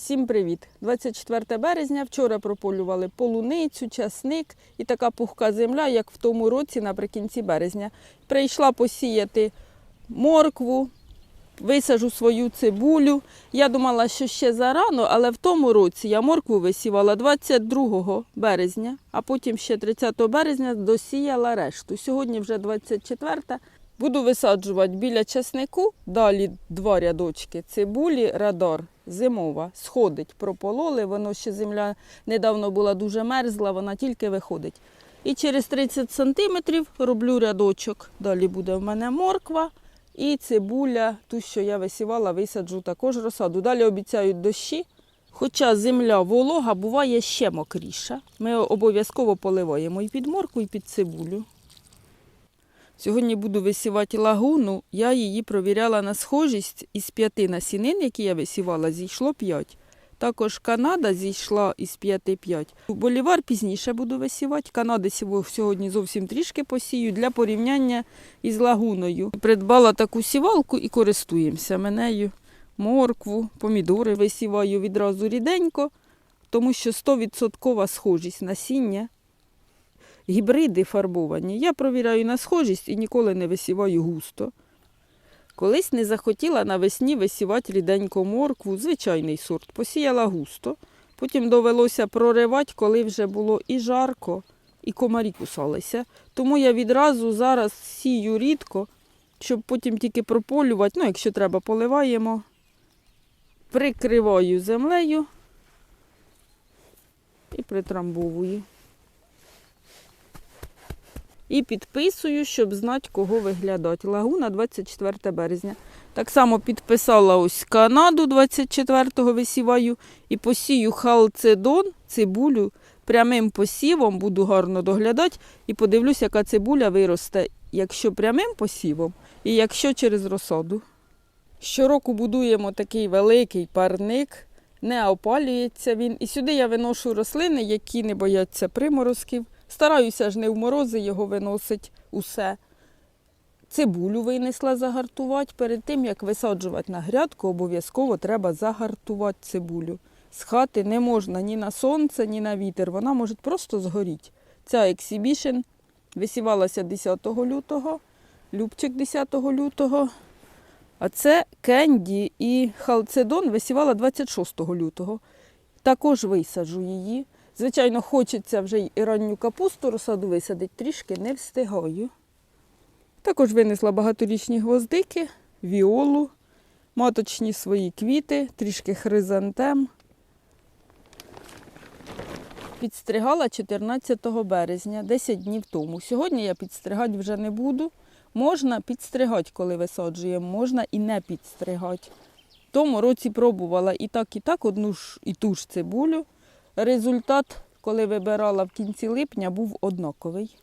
Всім привіт! 24 березня. Вчора прополювали полуницю, часник і така пухка земля, як в тому році наприкінці березня. Прийшла посіяти моркву, висажу свою цибулю. Я думала, що ще зарано, але в тому році я моркву висівала 22 березня, а потім ще 30 березня досіяла решту. Сьогодні вже 24. Буду висаджувати біля часнику, далі два рядочки цибулі, радар, зимова, сходить, пропололи, воно ще земля недавно була дуже мерзла, вона тільки виходить. І через 30 сантиметрів роблю рядочок. Далі буде в мене морква і цибуля, ту, що я висівала, висаджу також розсаду. Далі обіцяють дощі. Хоча земля волога буває ще мокріша. Ми обов'язково поливаємо і під моркву, і під цибулю. Сьогодні буду висівати лагуну. Я її провіряла на схожість із п'яти насінин, які я висівала, зійшло п'ять. Також Канада зійшла із п'яти п'ять. Болівар пізніше буду висівати. Канади сьогодні зовсім трішки посію для порівняння із лагуною. Придбала таку сівалку і користуємося нею. Моркву, помідори висіваю відразу ріденько, тому що 100% схожість насіння гібриди фарбовані. Я провіряю на схожість і ніколи не висіваю густо. Колись не захотіла навесні висівати ріденько моркву, звичайний сорт, посіяла густо. Потім довелося проривати, коли вже було і жарко, і комарі кусалися. Тому я відразу зараз сію рідко, щоб потім тільки прополювати. Ну, якщо треба, поливаємо. Прикриваю землею і притрамбовую. І підписую, щоб знати, кого виглядати. Лагуна 24 березня. Так само підписала ось Канаду 24-го висіваю і посію халцедон, цибулю. Прямим посівом буду гарно доглядати і подивлюсь, яка цибуля виросте, якщо прямим посівом і якщо через розсаду. Щороку будуємо такий великий парник, не опалюється він. І сюди я виношу рослини, які не бояться приморозків. Стараюся ж не в морози його виносить усе. Цибулю винесла загартувати. Перед тим, як висаджувати на грядку, обов'язково треба загартувати цибулю. З хати не можна ні на сонце, ні на вітер. Вона може просто згоріти. Ця ексібішн висівалася 10 лютого, Любчик 10 лютого. А це Кенді і Халцедон висівала 26 лютого. Також висаджу її. Звичайно, хочеться вже і ранню капусту розсаду висадити, трішки не встигаю. Також винесла багаторічні гвоздики, віолу, маточні свої квіти, трішки хризантем. Підстригала 14 березня, 10 днів тому. Сьогодні я підстригати вже не буду. Можна підстригати, коли висаджуємо, можна і не підстригати. В тому році пробувала і так, і так одну ж і ту ж цибулю. Результат, коли вибирала в кінці липня, був однаковий.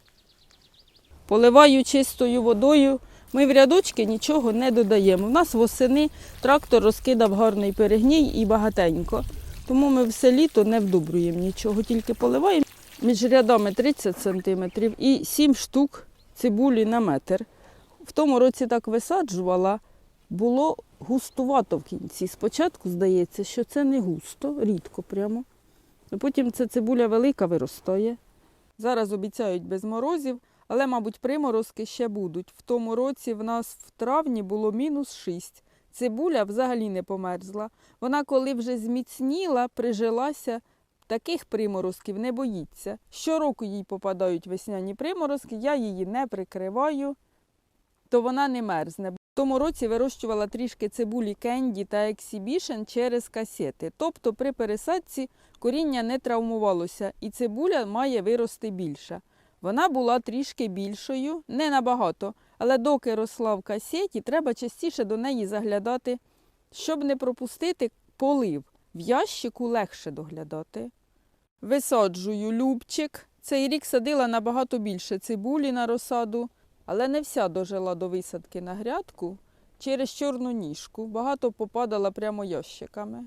Поливаю чистою водою. Ми в рядочки нічого не додаємо. У нас восени трактор розкидав гарний перегній і багатенько. Тому ми все літо не вдобруємо нічого, тільки поливаємо. Між рядами 30 см і 7 штук цибулі на метр. В тому році так висаджувала, було густувато в кінці. Спочатку здається, що це не густо, рідко прямо. А Потім ця цибуля велика виростає. Зараз обіцяють без морозів, але, мабуть, приморозки ще будуть. В тому році в нас в травні було мінус 6. Цибуля взагалі не померзла. Вона, коли вже зміцніла, прижилася, таких приморозків не боїться. Щороку їй попадають весняні приморозки, я її не прикриваю, то вона не мерзне. Тому році вирощувала трішки цибулі кенді та ексібішен через касети. Тобто при пересадці коріння не травмувалося і цибуля має вирости більше. Вона була трішки більшою, не набагато, але доки росла в касеті, треба частіше до неї заглядати, щоб не пропустити полив. В ящику легше доглядати. Висаджую любчик. Цей рік садила набагато більше цибулі на розсаду, але не вся дожила до висадки на грядку через чорну ніжку. Багато попадала прямо ящиками.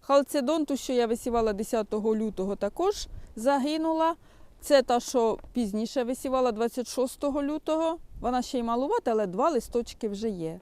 Халцедон, ту, що я висівала 10 лютого, також загинула. Це та, що пізніше висівала 26 лютого. Вона ще й малувата, але два листочки вже є.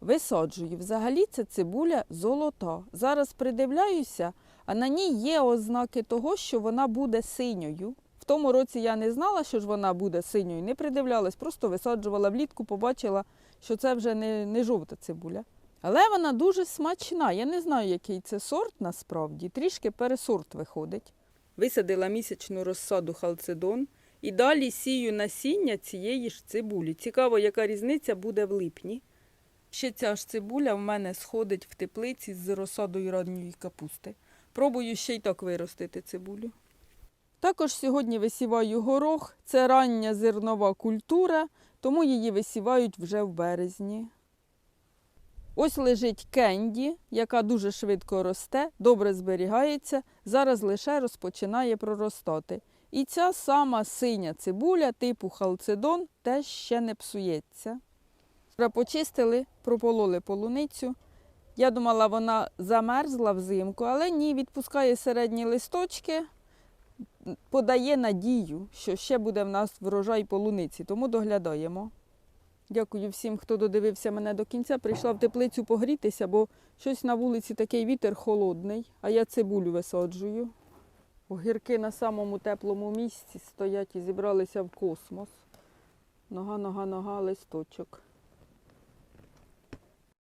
Висаджую. Взагалі це цибуля золота. Зараз придивляюся, а на ній є ознаки того, що вона буде синьою. В тому році я не знала, що ж вона буде синьою, не придивлялась, просто висаджувала влітку, побачила, що це вже не, не жовта цибуля. Але вона дуже смачна. Я не знаю, який це сорт насправді. Трішки пересорт виходить. Висадила місячну розсаду халцедон і далі сію насіння цієї ж цибулі. Цікаво, яка різниця буде в липні. Ще ця ж цибуля в мене сходить в теплиці з розсадою ранньої капусти. Пробую ще й так виростити цибулю. Також сьогодні висіваю горох. Це рання зернова культура, тому її висівають вже в березні. Ось лежить кенді, яка дуже швидко росте, добре зберігається, зараз лише розпочинає проростати. І ця сама синя цибуля типу халцедон теж ще не псується. Почистили, пропололи полуницю. Я думала, вона замерзла взимку, але ні, відпускає середні листочки, подає надію, що ще буде в нас врожай полуниці, тому доглядаємо. Дякую всім, хто додивився мене до кінця. Прийшла в теплицю погрітися, бо щось на вулиці такий вітер холодний, а я цибулю висаджую. Огірки на самому теплому місці стоять і зібралися в космос. Нога, нога, нога, листочок.